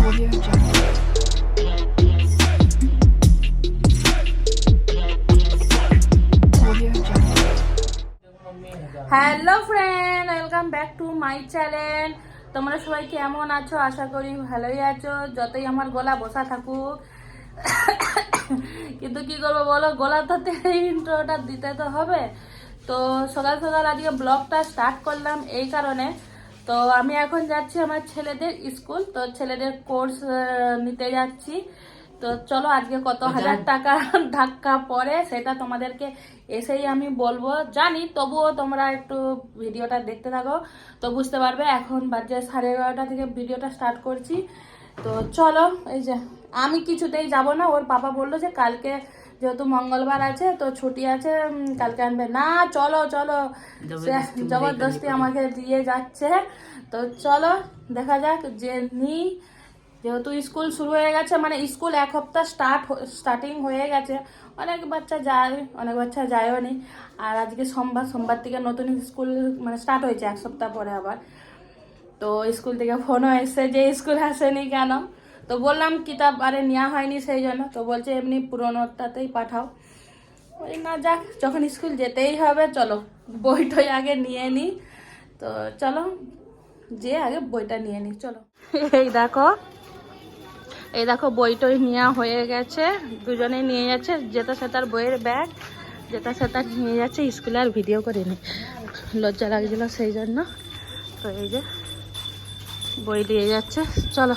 Hello friend welcome back to my channel তোমরা সবাই কেমন আছো? আশা করি ভালোই আছো। যতই আমার গলা বসা থাকুক, কিন্তু কি করব বলো? গলা তো ইন্ট্রোটা দিতে তো হবে। তো সকাল সকাল আজকে ব্লগটা স্টার্ট করলাম এই কারণে। তো আমি এখন যাচ্ছি আমার ছেলেদের স্কুল তো ছেলেদের কোর্স নিতে যাচ্ছি। তো চলো আজকে কত হাজার টাকা ধাক্কা পড়ে সেটা তোমাদেরকে এসেই আমি বলব। জানি তবুও তোমরা একটু ভিডিওটা দেখতে থাকো। তো বুঝতে পারবে এখন বাজে সাড়ে এগারোটা থেকে ভিডিওটা স্টার্ট করছি। তো চলো এই যে আমি কিছুতেই যাব না। ওর বাবা বলল যে কালকে যেহেতু মঙ্গলবার আছে তো ছুটি আছে কালকে আনবে। না চলো চলো। জবরদস্তি আমাকে দিয়ে যাচ্ছে। তো চলো দেখা যাক যে নিই যেহেতু স্কুল শুরু হয়ে গেছে মানে স্কুল এক সপ্তাহ স্টার্ট স্টার্টিং হয়ে গেছে। অনেক বাচ্চা যায় অনেক বাচ্চা যায়ও নি। আর আজকে সোমবার সোমবার থেকে নতুন স্কুল মানে স্টার্ট হয়েছে এক সপ্তাহ পরে আবার। তো স্কুল থেকে ফোনও এসছে যে স্কুল আসেনি কেন? তো বললাম কিতাব আরে নেওয়া হয়নি সেই জন্য। তো বলছে, এমনি পুরোনোটাতেই পাঠাও। ওই না যাক, যখন স্কুল যেতেই হবে, চলো। বইটই আগে নিয়ে নিই তো চলো যে আগে বইটা নিয়ে নিই চলো। এই দেখো এই দেখো বইটই নেওয়া হয়ে গেছে। দুজনে নিয়ে যাচ্ছে যেটা সেটার বইয়ের ব্যাগ। যেটা সেটা নিয়ে যাচ্ছে, স্কুলে আর ভিডিও করিনি। লজ্জা লাগছিল সেই জন্য। তো এই যে, বই দিয়ে যাচ্ছে। চলো।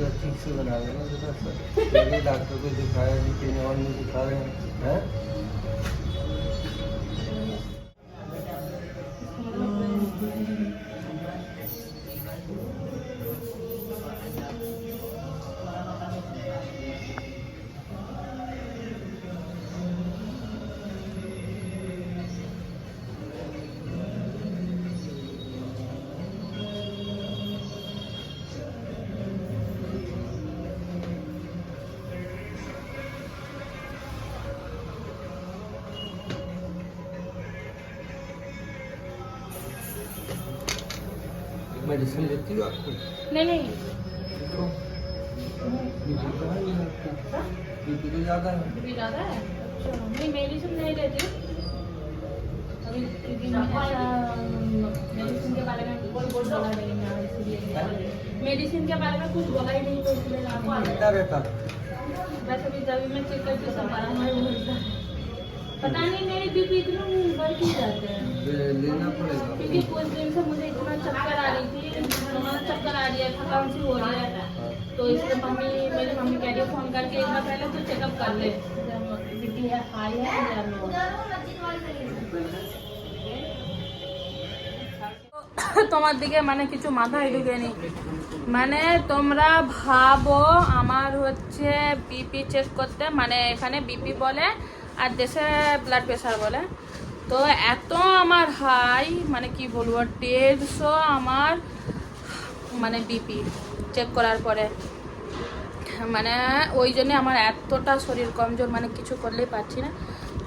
वीडियो ठीक से बना देना हैं। डॉक्टर को दिखाया नहीं कहीं और नहीं दिखा रहे हैं? मेडिसिन लेती हो आपको? नहीं नहीं। तो बीपी तो है बीपी तो ज़्यादा है। ज़्यादा है? अच्छा, नहीं मेडिसिन नहीं लेती अभी मेडिसिन के बारे में कोई कुछ बोला नहीं इसलिए मेडिसिन के बारे में कुछ बोला ही नहीं तो इसलिए मैं नहीं रहता? वैसे भी जब भी मैं चेक करती हूँ सब है। पता नहीं मेरी बीपी इतना बढ़ क्यों जाते हैं। लेना पड़ेगा। क्योंकि कुछ दिन से मुझे चक्कर आ रही है थकान सी हो रही है तो इसलिए मम्मी मेरी मम्मी कह रही है फोन करके एक बार पहले तो चेकअप कर ले बीपी है हाई है या लो তোমার দিকে মানে কিছু মাথায় ঢুকেনি মানে তোমরা ভাবো আমার হচ্ছে বিপি চেক করতে মানে এখানে বিপি বলে আর দেশে ব্লাড প্রেশার বলে তো এত আমার হাই মানে কি বলবো দেড়শো আমার মানে বিপি চেক করার পরে। মানে ওই জন্যে আমার এতটা শরীর কমজোর মানে কিছু করলেই পারছি না।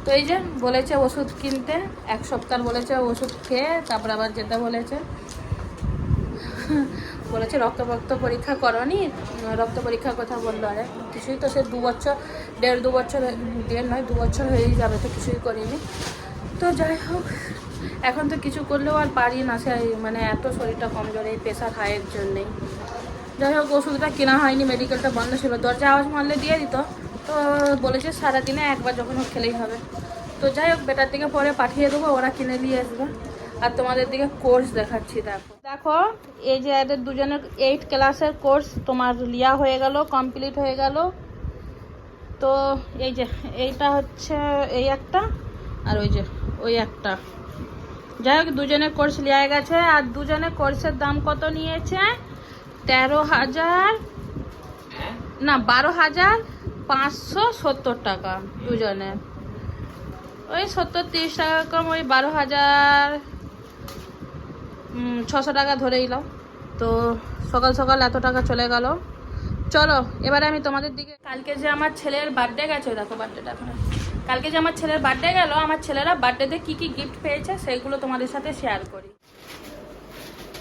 তো এই যে বলেছে ওষুধ কিনতে, এক সপ্তাহ বলেছে ওষুধ খেয়ে, তারপর আবার যেতে বলেছে বলেছে রক্ত রক্ত পরীক্ষা করনি, রক্ত পরীক্ষার কথা বলল। আরে কিছুই তো সে দু বছর, দেড় দু বছর, দেড় নয়, দু বছর হয়েই যাবে, তো কিছুই করিনি। তো যাই হোক এখন তো কিছু করলেও আর পারি না সে মানে এত শরীরটা কমজোর এই প্রেশার হাইয়ের জন্যেই। যাই হোক, ওষুধটা কেনা হয়নি মেডিকেলটা বন্ধ ছিল। দরজা আওয়াজ মারলে দিয়ে দিত, তো বলেছে সারাদিনে একবার যখন হোক খেলেই হবে। তো যাই হোক, বেটার দিকে পরে পাঠিয়ে দেবো, ওরা কিনে নিয়ে আসবে। আর তোমাদের দিকে কোর্স দেখাচ্ছি, দেখো। দেখো, এই যে এদের দুজনের এইট ক্লাসের কোর্স তোমার লিয়া হয়ে গেল কমপ্লিট হয়ে গেল। তো এই যে, এইটা হচ্ছে এই একটা, আর ওই যে, ওই একটা। যাই হোক দুজনের কোর্স লিয়ে গেছে, আর দুজনে কোর্সের দাম কত নিয়েছে? তেরো হাজার, না, বারো হাজার পাঁচশো সত্তর টাকা দুজনের। ওই সত্তর তিরিশ টাকা কম, ওই বারো হাজার ছশো টাকা ধরে নিলাম। তো সকাল সকাল এত টাকা চলে গেল। চলো, এবারে আমি তোমাদের দিকে কালকে যে আমার ছেলের বার্থডে গেছে, দেখো বার্থডেটা এখন। কালকে যে আমার ছেলের বার্থডে গেল আমার ছেলেরা বার্থডেতে কি কি গিফট পেয়েছে সেইগুলো তোমাদের সাথে শেয়ার করি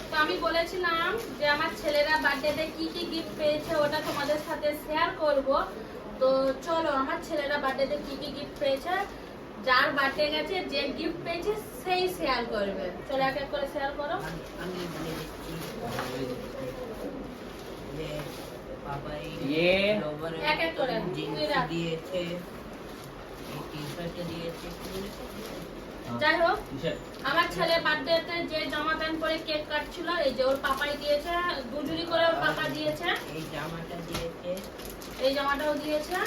তো আমি বলেছিলাম যে আমার ছেলেরা বার্থডেতে কি কি গিফট পেয়েছে ওটা তোমাদের সাথে শেয়ার করব তো চলো আমার ছেলেরা বার্থডেতে কি কি গিফট পেয়েছে যার বার্থডে গেছে যে গিফট পেয়েছে সেই শেয়ার করবে চলো এক এক করে শেয়ার করো এক এক করে। দিয়েছে এই টি শার্ট দিয়েছে কি বলেছে? যাই হোক আমার ছেলে বার্থডেতে যে জামা প্যান্ট পরে কেক কাটছিল এই যে ওর পাপাই দিয়েছে দুজুরি করে ওর পাপা দিয়েছে। এই জামাটা দিয়েছে এই জামাটাও দিয়েছে।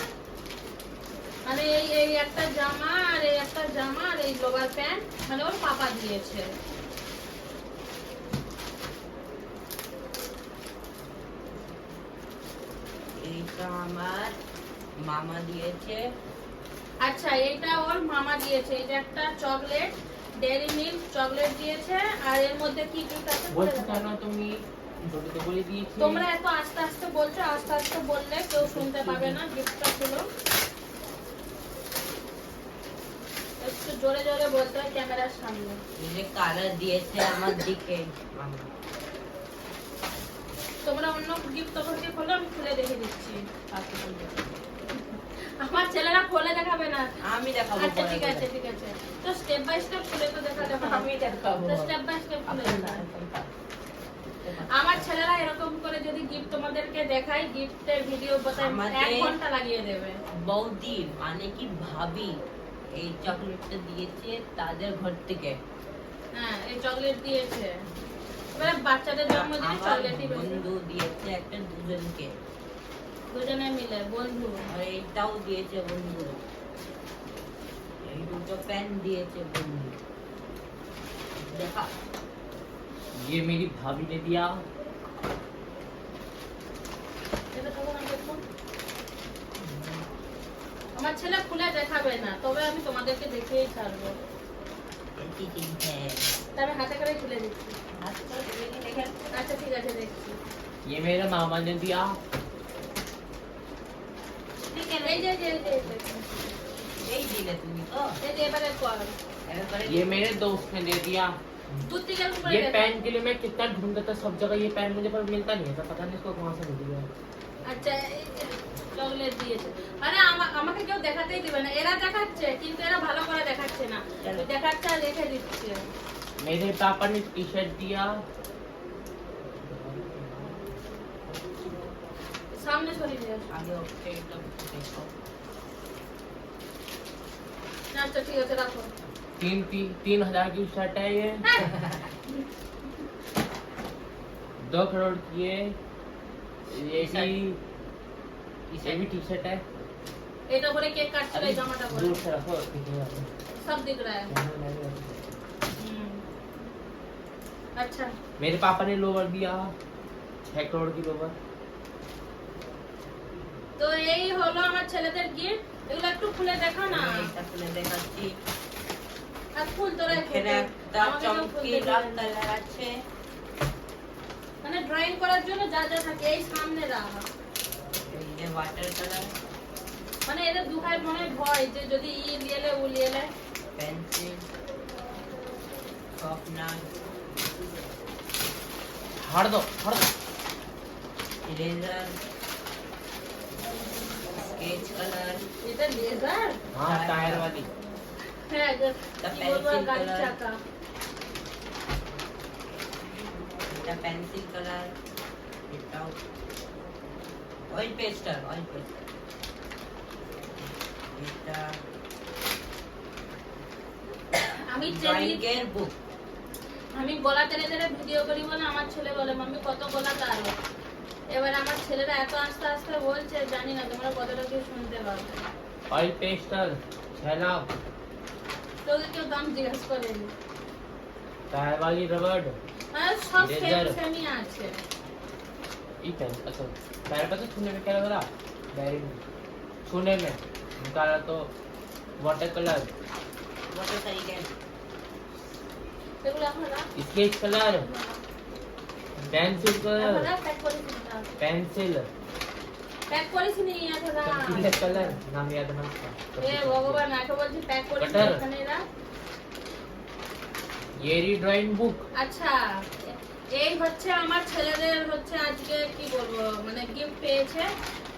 মানে এই এই একটা জামা আর এই একটা জামা আর এই লোভার প্যান্ট মানে ওর পাপা দিয়েছে। এইটা আমার মামা দিয়েছে। আচ্ছা এটা ওর মামা দিয়েছে। এটা একটা চকলেট ডেয়ারি মিল্ক চকলেট দিয়েছে আর এর মধ্যে কি গিফট আছে বলছো কেন তুমি ছোট তো বলে দিয়েছি তোমরা এত আস্তে আস্তে বলছো আস্তে আস্তে বললে কেউ শুনতে পাবে না গিফটটা ছিল একটু জোরে জোরে বলতে হয় ক্যামেরার সামনে। এই যে কালার দিয়েছে আমার দিকে। তোমরা অন্য গিফট তখন কি খোলো আমি খুলে দেখে দিচ্ছি। আমার ছেলেরা খোলে দেখাবে না। আমি দেখাবো আচ্ছা ঠিক আছে ঠিক আছে। তো স্টেপ বাই স্টেপ খুলে তো হবে। আমি দেখাবো। তো স্টেপ বাই স্টেপ খুলে আমার ছেলেরা এরকম করে যদি গিফট তোমাদেরকে দেখায় গিফটের ভিডিও এক ঘণ্টা লাগিয়ে দেবে। বৌদি মানে কি ভাবি এই চকলেটটা দিয়েছে তাদের ঘর থেকে। হ্যাঁ এই চকলেট দিয়েছে। এবারে বাচ্চাদের জন্মদিনে চকলেটই বন্ধু দিয়েছে একটা দুজনকে। দুজনে মিলে বন্ধু আর এইটাও দিয়েছে বন্ধু এই দুটো প্যান দিয়েছে বন্ধু দেখা ये मेरी भाभी ने दिया এটা তখন আমি দেখবো। আমার ছেলে খুলে দেখাবে না তবে আমি তোমাদেরকে দেখিয়েই ছাড়বো ऐसी चीज है তা আমি হাতে করে খুলে দিচ্ছি আচ্ছা তুমি দেখে আচ্ছা ঠিক আছে দেখছি ये मेरे मामा ने दिया ঠিক এই যে এই যে এই যে, এই যে। এই দিলে তুমি তো এই যে এবারে কর এবারে ये मेरे दोस्त ने दे दिया দূর থেকে এরকম করে ये দেখা। पेन के लिए मैं कितना ढूंढता था सब जगह ये पेन मुझे पर मिलता नहीं था पता नहीं इसको कहाँ से मिल गया আচ্ছা এই যে চকলেট দিয়েছে আরে আমা- আমাকে কেউ দেখাতেই দিবে না এরা দেখাচ্ছে কিন্তু এরা ভালো করে দেখাচ্ছে না চলো। দেখাচ্ছে আর রেখে দিচ্ছে मेरे पापा ने टी शर्ट दिया सामने आगे ओके देखो ना तो ठीक है रखो तीन तीन हज़ार की शर्ट है ये। हाँ। दो करोड़ की है। ये भी ये भी टी शर्ट है। ये तो पूरे केक काट चले जमाटा पूरा। दूर से रखो सब दिख रहा है। हम्म। अच्छा। मेरे पापा ने लोवर दिया छह करोड़ की लोवर তো এই হলো আমার ছেলেদের গিফট এগুলো একটু খুলে দেখো না। হ্যাঁ, এটা খুলে দেখাচ্ছি। আর ফুল তো রেখে চমকি রাস্তায় আছে। মানে ড্রয়িং করার জন্য যা যা থাকে এই সামনে রাখা। এই যে ওয়াটার কালার মানে এদের দুখায় মনে ভয় যে যদি ই লিয়েলে ও লিয়েলে পেন্সিল সফটনার হাড় দাও হাড় দাও। ইরেজার स्केच कलर এটা লেজার हाँ टायर वाली হ্যাঁ যে- তা কি বলবো আর pencil গাড়ির colour। চাকা এটা পেন্সিল কালার এটাও অয়েল পেস্টার অয়েল পেস্টার এটা আমি ড্রয়িং চেনি এর বুক আমি গলা টেনে টেনে ভিডিও করি বলে আমার ছেলে বলে মাম্মি কত গলা তারো এবার আমার ছেলেরা এত আস্তে আস্তে বলছে জানি না তোমরা কতটা কি শুনতে পাবে ऑयल पेस्टर छह लाख তোকে কেউ দাম জিজ্ঞেস করেনি टायर वाली रबड़ মানে সব সেম Eraser. সেমই আছে ई पेन अच्छा टायर पता छूने में क्या लग रहा बैरिंग छूने में निकाला तो वाटर कलर वाटर तरीके এগুলো এখন রাখ स्केच कलर পেন্সিল পেন্সিল याद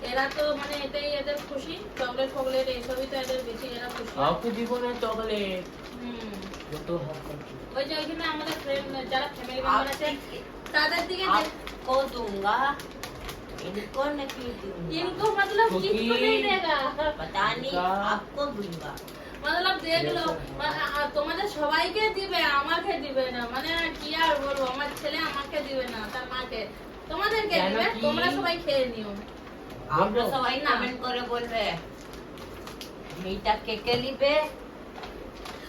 এরা তো মানে এটাই এদের খুশি চকলেট ফকলেট এইসবই তো এদের বেশি এরা খুশি চকলেট হুম ওই যে আমাদের ফ্রেন্ড যারা তাদের দিকে দেখ- आपको दूंगा इनको नहीं दूंगा इनको मतलब क्योंकि- किसको नहीं देगा पता नहीं का- आपको दूंगा मतलब দেখলো মানে, আ, তোমাদের সবাইকে দিবে আমাকে দিবে না মানে কি আর বলবো আমার ছেলে আমাকে দিবে না তার মাকে তোমাদেরকে কেন দিবে কি? তোমরা সবাই খেয়ে নিও আমরা সবাই না। কমেন্ট করে বলবে এইটা কে কে নিবে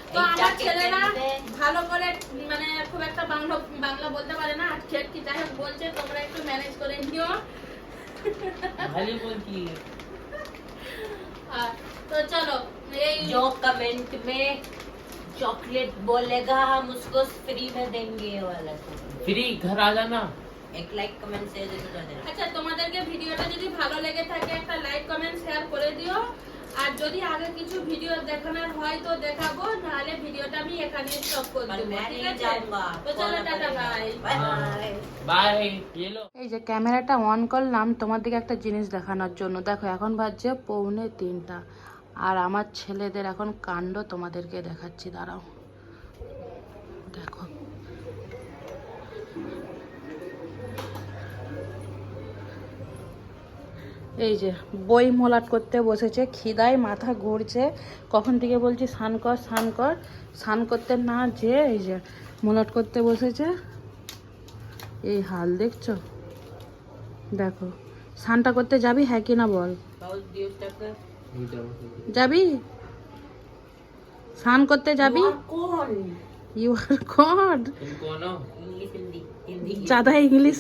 তো এইটা আমার কে কে ছেলেরা নিবে? ভালো করে মানে খুব একটা বাংলা বাংলা বলতে পারে না আর কে কি যাই হোক বলছে তোমরা একটু ম্যানেজ করে নিও खाली बोलती है আর, তো চলো এই जो कमेंट में चॉकलेट बोलेगा हम उसको फ्री में देंगे ये वाला फ्री घर आ जाना एक लाइक कमेंट शेयर जरूर कर देना আচ্ছা তোমাদেরকে ভিডিওটা যদি ভালো লেগে থাকে একটা লাইক কমেন্ট শেয়ার করে দিও আর যদি আগে কিছু ভিডিও দেখানোর হয় তো দেখাবো নাহলে ভিডিওটা আমি এখানে স্টপ করব ঠিক আছে? তো চলো টাটা বাই এই যে ক্যামেরাটা অন করলাম তোমার দিকে একটা জিনিস দেখানোর জন্য। দেখো এখন বাজছে পৌনে তিনটা। আর আমার ছেলেদের এখন কাণ্ড তোমাদেরকে দেখাচ্ছি দাঁড়াও। দেখো। এই যে বই মলাট করতে বসেছে খিদায় মাথা ঘুরছে। কখন থেকে বলছি স্নান কর স্নান কর। স্নান করতে না যে এই যে মলাট করতে বসেছে। এই হাল দেখছ? দেখো স্নানটা করতে যাবি? হ্যাঁ কি না বল? যাবি? স্নান করতে যাবি? ইউ আর গড চাদা ইংলিশ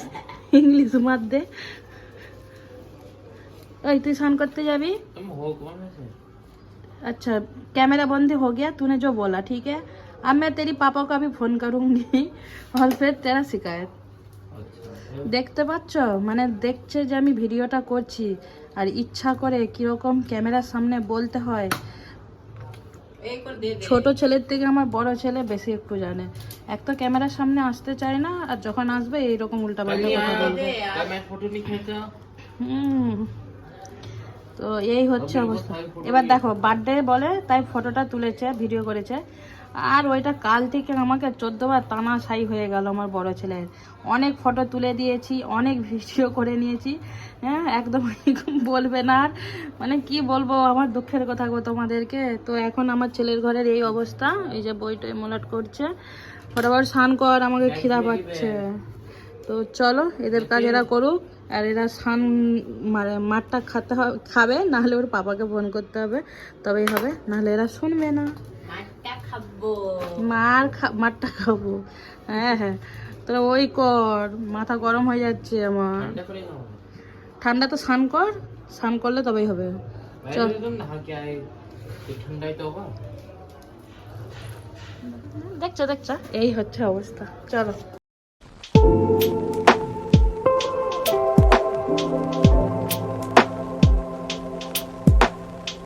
ইংলিশ মাধ্যমে हिंदी ज्यादा इंग्लिश इंग्लिश मत दे ओए तू स्नान करते जाबी तुम हो कौन ऐसे अच्छा कैमरा बंद हो गया तूने जो बोला ठीक है अब मैं तेरी पापा को अभी फोन करूंगी और फिर तेरा शिकायत अच्छा দেখতে পাচ্ছ মানে দেখছে যে আমি ভিডিওটা করছি আর ইচ্ছা করে কিরকম ক্যামেরার সামনে বলতে হয় एक और दे दे ছোট ছেলের থেকে আমার বড় ছেলে বেশি একটু জানে এক তো ক্যামেরার সামনে আসতে চায় না আর যখন আসবে এইরকম উল্টাপাল্টা कल কথা यहाँ বলবে क्या मैं फोटो नहीं खींचा হুম তো এই হচ্ছে অবস্থা। এবার দেখো বার্থডে বলে তাই ফটোটা তুলেছে ভিডিও করেছে। আর ওইটা কাল থেকে আমাকে চোদ্দবার টানা ছাই হয়ে গেল আমার বড় ছেলের। অনেক ফটো তুলে দিয়েছি অনেক ভিডিও করে নিয়েছি। হ্যাঁ একদম বলবে না আর। মানে কি বলব আমার দুঃখের কথা গো তোমাদেরকে। তো এখন আমার ছেলের ঘরের এই অবস্থা এই যে বইটই মোলাট করছে। ফটাফট স্নান কর আমাকে খিদা পাচ্ছে। তো চলো এদের কাজ এরা করুক। আর এরা সান মানে মাঠটা খাতে হবে খাবে নাহলে ওর পাপাকে ফোন করতে হবে তবেই হবে নাহলে এরা শুনবে না। মার খা মারটা খাব। হ্যাঁ হ্যাঁ। তাহলে ওই কর মাথা গরম হয়ে যাচ্ছে আমার। ঠান্ডা তো স্নান কর স্নান করলে তবেই হবে। চল। দেখছ দেখছ এই হচ্ছে অবস্থা। চলো।